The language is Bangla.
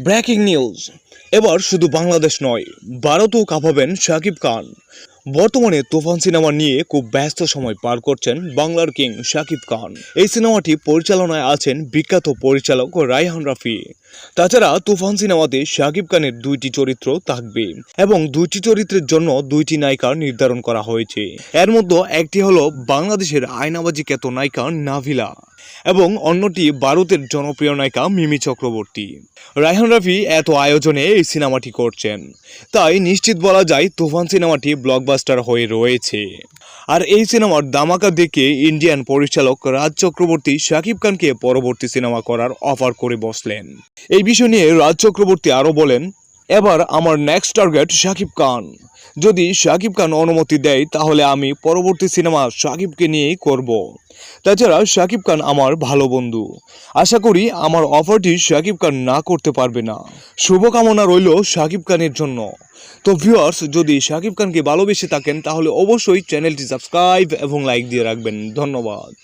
Breaking news. এবার শুধু বাংলাদেশ নয় ভারতও কাঁপাবেন শাকিব খান। বর্তমানে তুফান সিনেমা নিয়ে খুব ব্যস্ত সময় পার করছেন বাংলার কিং শাকিব খান। এই সিনেমাটি পরিচালনায় আছেন বিখ্যাত পরিচালক রায়হান রাফি। তাছাড়া তুফান সিনেমাতে শাকিব খানের দুইটি চরিত্র থাকবে এবং দুইটি চরিত্রের জন্য দুইটি নায়িকা নির্ধারণ করা হয়েছে। এর মধ্যে একটি হলো বাংলাদেশের আয়নাবাজি খ্যাত নায়িকা নাভিলা এবং অন্যটি ভারতের জনপ্রিয় নায়িকা মিমি চক্রবর্তী। রায়হান রাফি এত আয়োজনে এই সিনেমাটি করছেন। তাই নিশ্চিত বলা যায় তুফান সিনেমাটি ব্লকবাস্টার হয়ে রয়েছে। আর এই সিনেমার দামাকা দেখে ইন্ডিয়ান পরিচালক, রাজ চক্রবর্তী শাকিব খানকে পরবর্তী সিনেমা করার অফার করে বসলেন। এই বিষয় নিয়ে রাজ চক্রবর্তী আরও বলেন এবার আমার নেক্সট টার্গেট শাকিব খান। যদি শাকিব খান অনুমতি দেয়, তাহলে আমি পরবর্তী সিনেমা শাকিবকে নিয়েই করব। তাছাড়া শাকিব খান আমার ভালো বন্ধু। আশা করি আমার অফারটি শাকিব খান না করতে পারবে না। শুভকামনা রইল শাকিব খানের জন্য। তো ভিউয়ার্স যদি শাকিব খানকে ভালোবেসে থাকেন, তাহলে অবশ্যই চ্যানেলটি সাবস্ক্রাইব এবং লাইক দিয়ে রাখবেন। ধন্যবাদ।